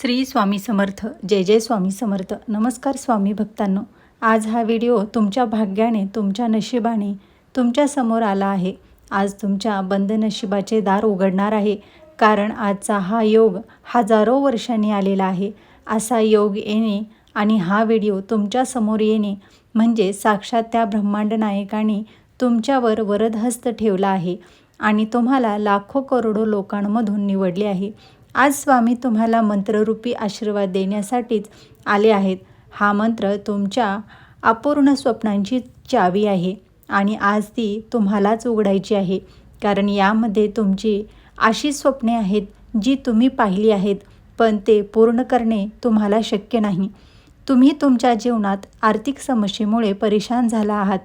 श्री स्वामी समर्थ जय जय स्वामी समर्थ. नमस्कार स्वामी भक्तांनो. आज हा व्हिडिओ तुमच्या भाग्याने तुमच्या नशिबाने तुमच्यासमोर आला आहे. आज तुमच्या बंद नशिबाचे दार उघडणार आहे. कारण आजचा हा योग हजारो वर्षांनी आलेला आहे. असा योग येणे आणि हा व्हिडिओ तुमच्यासमोर येणे म्हणजे साक्षात त्या ब्रह्मांड नायकाने तुमच्यावर वरदहस्त ठेवला आहे आणि तुम्हाला लाखो करोडो लोकांमधून निवडले आहे. आज स्वामी तुम्हाला मंत्ररूपी आशीर्वाद देण्यासाठीच आले आहेत. हा मंत्र तुमच्या अपूर्ण स्वप्नांची चावी आहे आणि आज ती तुम्हालाच उघडायची आहे. कारण यामध्ये तुमची अशी स्वप्ने आहेत जी तुम्ही पाहिली आहेत पण ते पूर्ण करणे तुम्हाला शक्य नाही. तुम्ही तुमच्या जीवनात आर्थिक समस्येमुळे परेशान झाला आहात.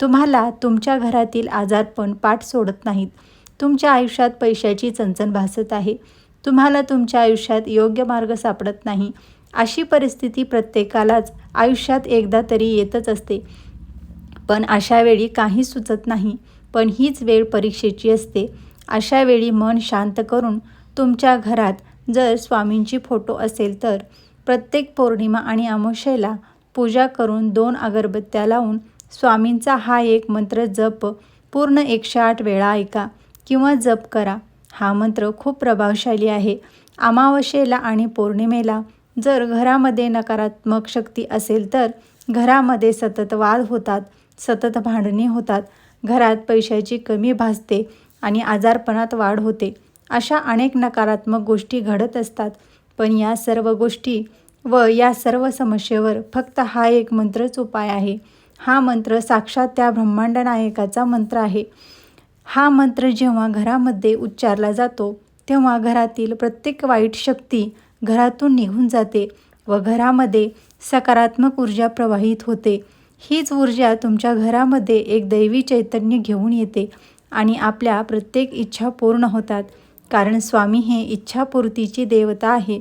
तुम्हाला तुमच्या घरातील आजारपण पाठ सोडत नाहीत. तुमच्या आयुष्यात पैशाची चणचण भासत आहे. तुम्हाला तुमच्या आयुष्यात योग्य मार्ग सापडत नाही. अशी परिस्थिती प्रत्येकालाच आयुष्यात एकदा तरी येतच असते. पण अशा वेळी काही सुचत नाही. पण हीच वेळ परीक्षेची असते. अशा वेळी मन शांत करून तुमच्या घरात जर स्वामींची फोटो असेल तर प्रत्येक पौर्णिमा आणि अमावस्येला पूजा करून दोन अगरबत्त्या लावून स्वामींचा हा एक मंत्र जप. पूर्ण एकशे आठ वेळा ऐका किंवा जप करा. हा मंत्र खूप प्रभावशाली आहे. अमावस्येला आणि पौर्णिमेला जर घरामध्ये नकारात्मक शक्ती असेल तर घरामध्ये सतत वाद होतात सतत भांडणी होतात घरात पैशाची कमी भासते आणि आजारपणात वाढ होते. अशा अनेक नकारात्मक गोष्टी घडत असतात. पण या सर्व गोष्टी व या सर्व समस्येवर फक्त हा एक मंत्रच उपाय आहे. हा मंत्र साक्षात त्या ब्रह्मांड नायकाचा मंत्र आहे. हा मंत्र जेव्हा घरामध्ये उच्चारला जातो तेव्हा घरातील प्रत्येक वाईट शक्ती घरातून निघून जाते व घरामध्ये सकारात्मक ऊर्जा प्रवाहित होते. हीच ऊर्जा तुमच्या घरामध्ये एक दैवी चैतन्य घेऊन येते आणि आपल्या प्रत्येक इच्छा पूर्ण होतात. कारण स्वामी हे इच्छापूर्तीची देवता आहे.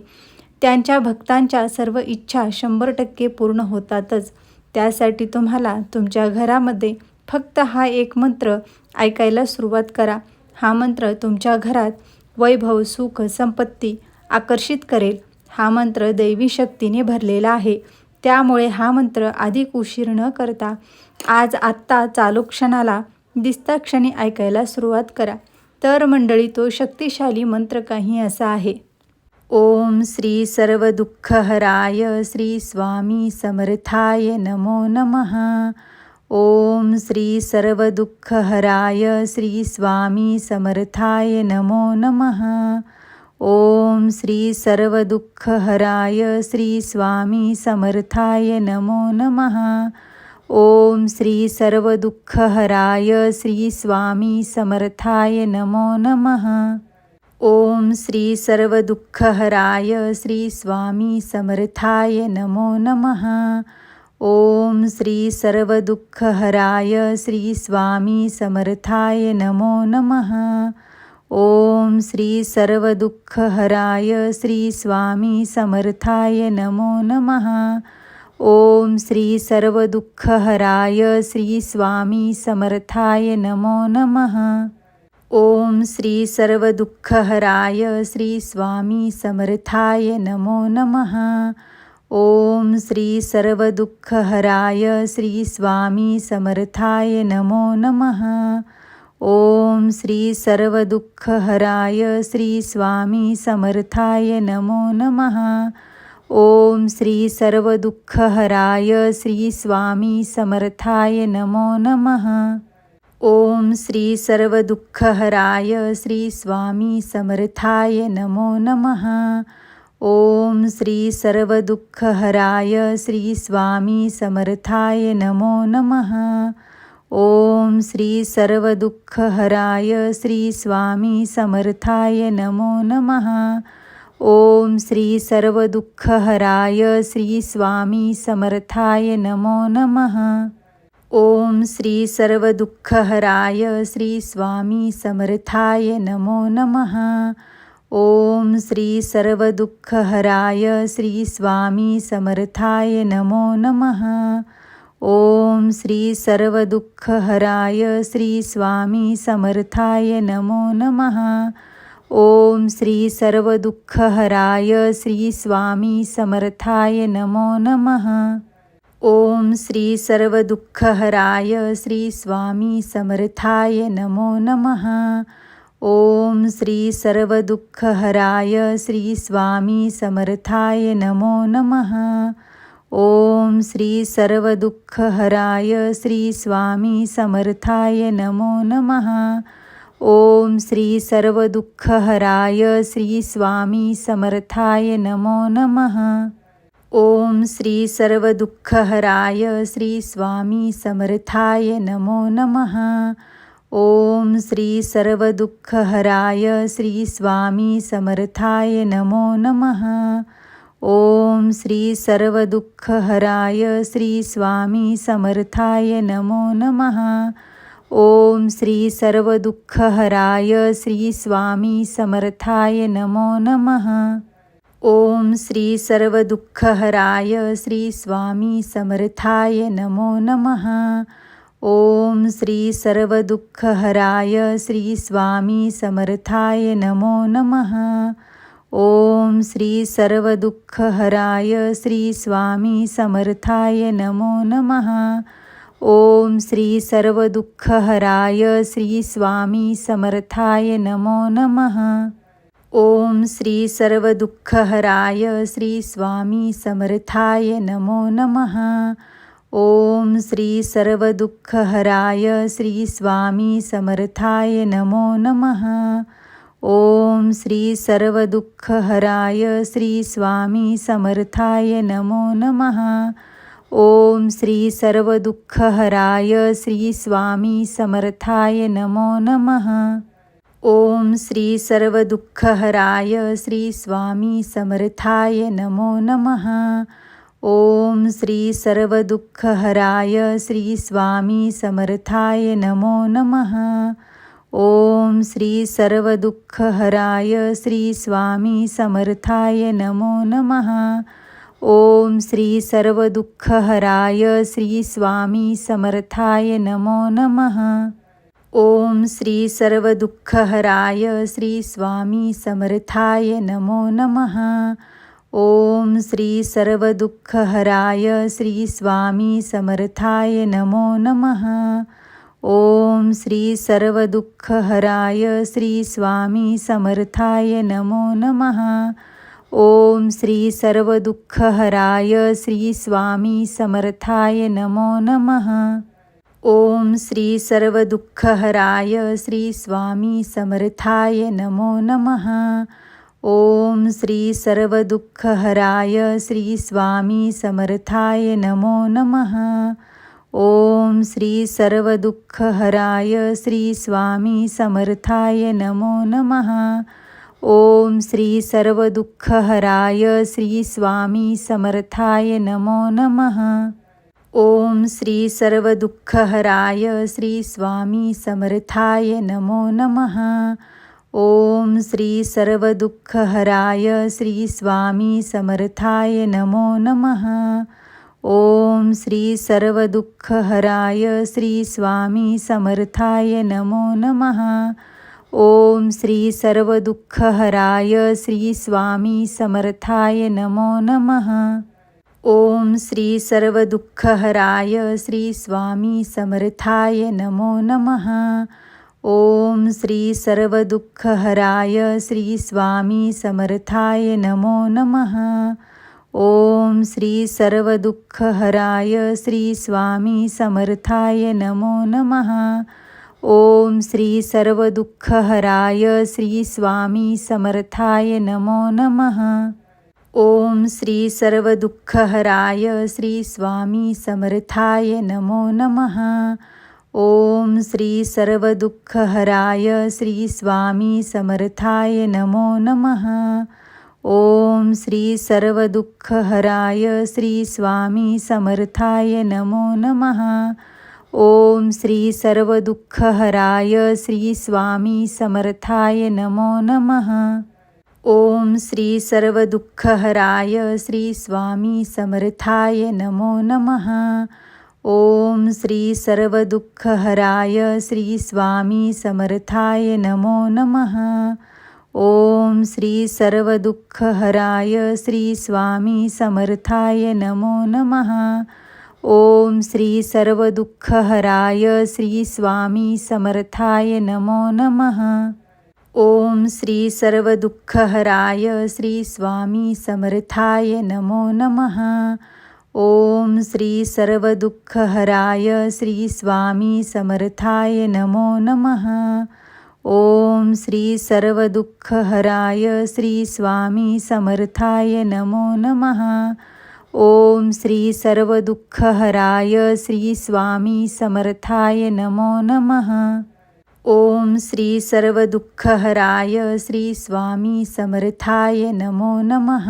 त्यांच्या भक्तांच्या सर्व इच्छा शंभर टक्के पूर्ण होतातच. त्यासाठी तुम्हाला तुमच्या घरामध्ये फक्त हा एक मंत्र ऐकायला सुरुवात करा. हा मंत्र तुमच्या घरात वैभव सुख संपत्ती आकर्षित करेल. हा मंत्र दैवी शक्तीने भरलेला आहे. त्यामुळे हा मंत्र अधिक उशीर न करता आज आत्ता चालू क्षणाला दिसता क्षणी ऐकायला सुरुवात करा. तर मंडळी तो शक्तिशाली मंत्र काही असा आहे. ओम श्री सर्व दुःखहराय श्री स्वामी समर्थाय नमो नमः. ओम श्री सर्व दुःखहराय श्री स्वामी समर्थाय नमो नमः। ओम श्री सर्व दुःखहराय श्री स्वामी समर्थाय नमो नमः। ओम श्री सर्व दुःखहराय श्री स्वामी समर्थाय नमो नमः। ओम श्री सर्व दुःखहराय श्री स्वामी समर्थाय नमो नमः। ओम श्री सर्व दुःखहराय श्री स्वामी समर्थाय नमो नमः। ओम श्री सर्व दुःखहराय श्री स्वामी समर्थाय नमो नमः। ओम श्री सर्व दुःखहराय श्री स्वामी समर्थाय नमो नमः। ओम श्री सर्व दुःखहराय श्री स्वामी समर्थाय नमो नमः। ओम श्री सर्व दुःखहराय श्री स्वामी समर्थाय नमो नमः। ओम श्री सर्व दुःखहराय श्री स्वामी समर्थाय नमो नमः। ओम श्री सर्व दुःखहराय श्री स्वामी समर्थाय नमो नमः। ओम श्री सर्व दुःखहराय श्री स्वामी समर्थाय नमो नमः। ओम श्री सर्व दुःखहराय श्री स्वामी समर्थाय नमो नमः। ओम श्री सर्व दुःखहराय श्री स्वामी समर्थाय नमो नमः। ओम श्री सर्व दुःखहराय श्री स्वामी समर्थाय नमो नमः। ओम श्री सर्व दुःखहराय श्री स्वामी समर्थाय नमो नमः। ओम श्री सर्व दुःखहराय श्री स्वामी समर्थाय नमो नमः। ओम श्री सर्व दुःखहराय श्री स्वामी समर्थाय नमो नमः। ओम श्री सर्वदुःखहराय श्री स्वामी समर्थाय नमो नमः। ओम श्री सर्वदुःखहराय श्री स्वामी समर्थाय नमो नमः। ओम श्री सर्वदुःखहराय श्री स्वामी समर्थाय नमो नमः। ओम श्री सर्वदुःखहराय श्री स्वामी समर्थाय नमो नमः। ओम श्री सर्वदुःखहराय श्री स्वामी समर्थाय नमो नमः। ओम श्री सर्वदुःखहराय श्री स्वामी समर्थाय नमो नमः। ओम श्री सर्वदुःखहराय श्री स्वामी समर्थाय नमो नमः। ओम श्री सर्वदुःखहराय श्री स्वामी समर्थाय नमो नमः। ओम श्री सर्वदुःखहराय श्री स्वामी समर्थाय नमो नमः। ओम श्री सर्वदुःखहराय श्री स्वामी समर्थाय नमो नमः। ओम श्री सर्वदुःखहराय श्री स्वामी समर्थाय नमो नमः। ओम श्री सर्वदुःखहराय श्री स्वामी समर्थाय नमो नमः। ओम श्री सर्वदुःखहराय श्री स्वामी समर्थाय नमो नमः। ओम श्री सर्वदुःखहराय श्री स्वामी समर्थाय नमो नमः। ओम श्री सर्वदुःखहराय श्री स्वामी समर्थाय नमो नमः। ओम श्री सर्वदुःखहराय श्री स्वामी समर्थाय नमो नमः। ओम श्री सर्वदुःखहराय श्री स्वामी समर्थाय नमो नमः। ओम श्री सर्वदुःखहराय श्री स्वामी समर्थाय नमो नमः। ओम श्री सर्वदुःखहराय श्री स्वामी समर्थाय नमो नमः। ओम श्री सर्वदुःखहराय श्री स्वामी समर्थाय नमो नमः। ओम श्री सर्वदुःखहराय श्री स्वामी समर्थाय नमो नमः। ओम श्री सर्वदुःखहराय श्री स्वामी समर्थाय नमो नमः। ओम श्री सर्वदुःखहराय श्री स्वामी समर्थाय नमो नमः। ओम श्री सर्वदुःखहराय श्री स्वामी समर्थाय नमो नमः। ओम श्री सर्वदुःखहराय श्री स्वामी समर्थाय नमो नमः। ओम श्री सर्वदुःखहराय श्री स्वामी समर्थाय नमो नमः। ओम श्री सर्वदुःखहराय श्री स्वामी समर्थाय नमो नमः। ओम श्री सर्वदुःखहराय श्री स्वामी समर्थाय नमो नमः। ओम श्री सर्वदुःखहराय श्री स्वामी समर्थाय नमो नमः। ओम श्री सर्वदुःखहराय श्री स्वामी समर्थाय नमो नमः। ओम श्री सर्वदुःखहराय श्री स्वामी समर्थाय नमो नमः। ओम श्री सर्वदुःखहराय श्री स्वामी समर्थाय नमो नमः। ओम श्री सर्वदुःखहराय श्री स्वामी समर्थाय नमो नमः। ओम श्री सर्वदुःखहराय श्री स्वामी समर्थाय नमो नमः। ओम श्री सर्वदुःखहराय श्री स्वामी समर्थाय नमो नमः। ओम श्री सर्वदुःखहराय श्री स्वामी समर्थाय नमो नमः। ओम श्री सर्वदुःखहराय श्री स्वामी समर्थाय नमो नमः। ओम श्री सर्वदुःखहराय श्री स्वामी समर्थाय नमो नमः। ओम श्री सर्वदुःखहराय श्री स्वामी समर्थाय नमो नमः। ओम श्री सर्वदुःखहराय श्री स्वामी समर्थाय नमो नमः। ओम श्री सर्वदुःखहराय श्री स्वामी समर्थाय नमो नमः। ओम श्री सर्वदुःखहराय श्री स्वामी समर्थाय नमो नमः। ओम श्री सर्वदुःखहराय श्री स्वामी समर्थाय नमो नमः। ओम श्री सर्वदुःखहराय श्री स्वामी समर्थाय नमो नमः। ओम श्री सर्वदुःखहराय श्री स्वामी समर्थाय नमो नमः। ओम श्री सर्वदुःखहराय श्री स्वामी समर्थाय नमो नमः। ओम श्री सर्वदुःखहराय श्री स्वामी समर्थाय नमो नमः। ओम श्री सर्वदुःखहराय श्री स्वामी समर्थाय नमो नमः। ओम श्री सर्वदुःखहराय श्री स्वामी समर्थाय नमो नमः। ओम श्री सर्वदुःखहराय श्री स्वामी समर्थाय नमो नमः।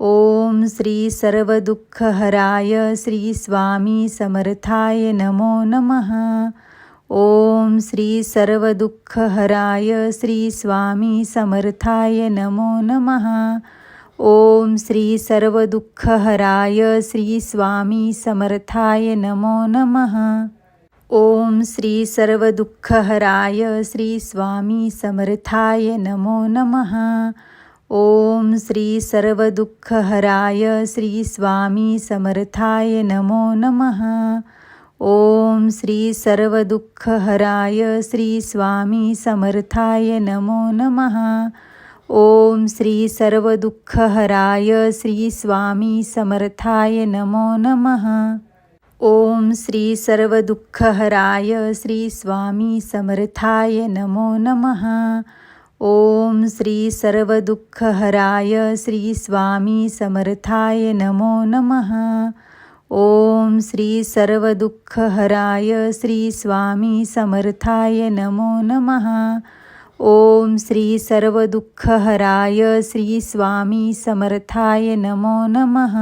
ओम श्री सर्वदुःखहराय श्री स्वामी समर्थाय नमो नमः। ओम श्री सर्वदुःखहराय श्री स्वामी समर्थाय नमो नमः। ओम श्री सर्वदुःखहराय श्री स्वामी समर्थाय नमो नमः। ओम श्री सर्वदुःखहराय श्री स्वामी समर्थाय नमो नमः। ओम श्री सर्वदुःखहराय श्री स्वामी समर्थाय नमो नमः। ओम श्री सर्वदुःखहराय श्री स्वामी समर्थाय नमो नमः। ओम श्री सर्वदुःखहराय श्री स्वामी समर्थाय नमो नमः। ओम श्री सर्वदुःखहराय श्री स्वामी समर्थाय नमो नमः। ओम श्री सर्वदुःखहराय श्री स्वामी समर्थाय नमो नमः। ओम श्री सर्वदुःखहराय श्री स्वामी समर्थाय नमो नमः। ओम श्री सर्वदुःखहराय श्री स्वामी समर्थाय नमो नमः।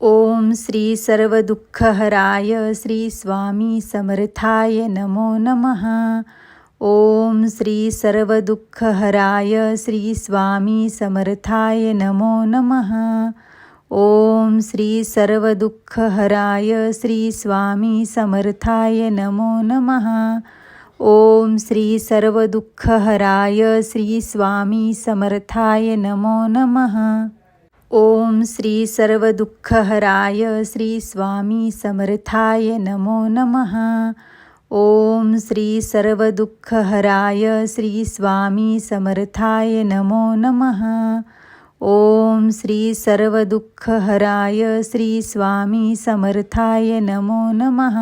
ओम श्री सर्वदुःखहराय श्री स्वामी समर्थाय नमो नमः। ओम श्री सर्वदुःखहराय श्री स्वामी समर्थाय नमो नमः। ओम श्री सर्वदुःखहराय श्री स्वामी समर्थाय नमो नमः। ओम श्री सर्वदुःखहराय श्री स्वामी समर्थाय नमो नमः। ओम श्री सर्वदुःखहराय श्री स्वामी समर्थाय नमो नमः। ओम श्री सर्वदुःखहराय श्री स्वामी समर्थाय नमो नमः। ओम श्री सर्वदुःखहराय श्री स्वामी समर्थाय नमो नमः।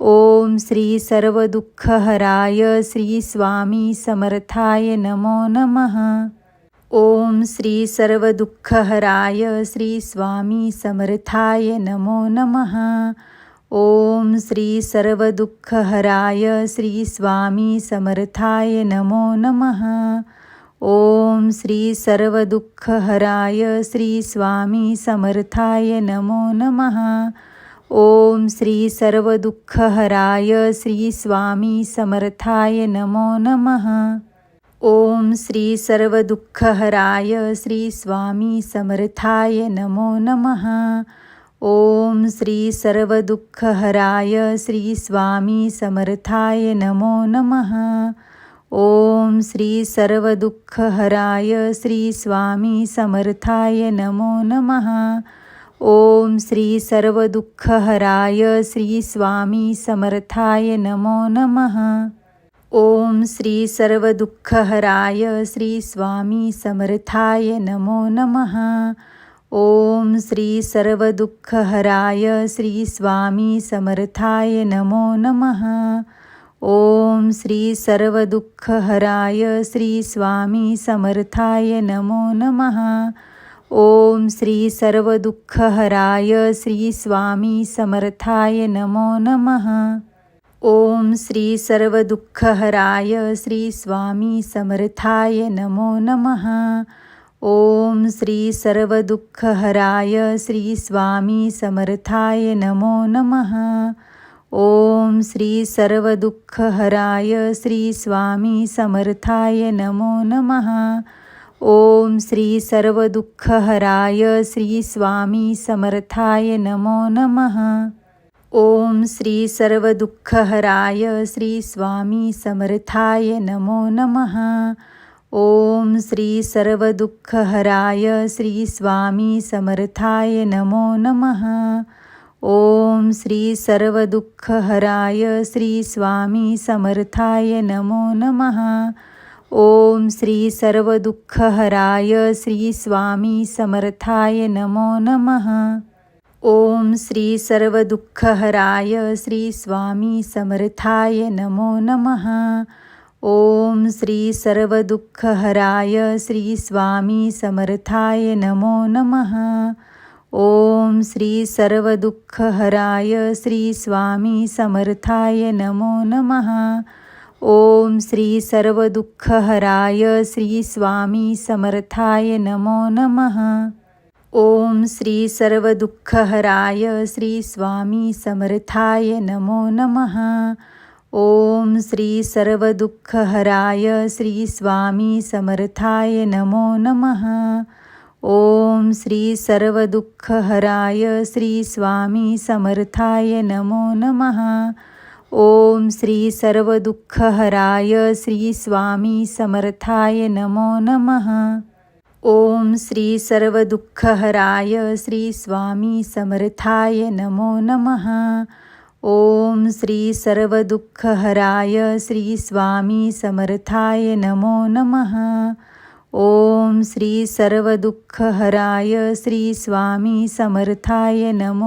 ओम श्री सर्वदुःखहराय श्री स्वामी समर्थाय नमो नमः। ओम श्री सर्वदुःखहराय श्री स्वामी समर्थाय नमो नमः। ओम श्री सर्वदुःखहराय श्री स्वामी समर्थाय नमो नमः। ओम श्री सर्वदुःखहराय श्री स्वामी समर्थाय नमो नमः। ओम श्री सर्वदुःखहराय श्री स्वामी समर्थाय नमो नमः। ओम श्री सर्वदुःखहराय श्री स्वामी समर्थाय नमो नमः। ओम श्री सर्वदुःखहराय श्री स्वामी समर्थाय नमो नमः। ओम श्री सर्वदुःखहराय श्री स्वामी समर्थाय नमो नमः। ओम श्री सर्वदुःखहराय श्री स्वामी समर्थाय नमो नमः। ओम श्री सर्वदुःखहराय श्री स्वामी समर्थाय नमो नमः। ओम श्री सर्वदुःखहराय श्री स्वामी समर्थाय नमो नमः। ओम श्री सर्वदुःखहराय श्री स्वामी समर्थाय नमो नमः। ओम श्री सर्वदुःखहराय श्री स्वामी समर्थाय नमो नमः। ओम श्री सर्वदुःखहराय श्री स्वामी समर्थाय नमो नमः। ओम श्री सर्वदुःखहराय श्री स्वामी समर्थाय नमो नमः। ओम श्री सर्वदुःखहराय श्री स्वामी समर्थाय नमो नमः। ओम श्री सर्वदुःखहराय श्री स्वामी समर्थाय नमो नमः। ओम श्री सर्वदुःखहराय श्री स्वामी समर्थाय नमो नमः। ओम श्री सर्वदुःखहराय श्री स्वामी समर्थाय नमो नमः। ओम श्री सर्वदुःखहराय श्री स्वामी समर्थाय नमो नमः। ओम श्री सर्वदुःखहराय श्री स्वामी समर्थाय नमो नमः। ओम श्री सर्वदुःखहराय श्री स्वामी समर्थाय नमो नमः। ओम श्री सर्वदुःखहराय श्री स्वामी समर्थाय नमो नमः। ओम श्री सर्वदुःखहराय श्री स्वामी समर्थाय नमो नमः। ओम श्री सर्वदुःखहराय श्री स्वामी समर्थाय नमो नमः। ओम श्री सर्वदुःखहराय श्री स्वामी समर्थाय नमो नमः। ओम श्री सर्वदुःखहराय श्री स्वामी समर्थाय नमो नमः। ओम श्री सर्वदुःखहराय श्री स्वामी समर्थाय नमो नमः। ओम श्री सर्वदुःखहराय श्री स्वामी समर्थाय नमो नमः। ओम श्री सर्वदुःखहराय श्री स्वामी समर्थाय नमो नमः। ओम श्री सर्वदुःखहराय श्री स्वामी समर्थाय नमो नमः. ओम श्री सर्वदुःखहराय श्री स्वामी समर्थाय नमो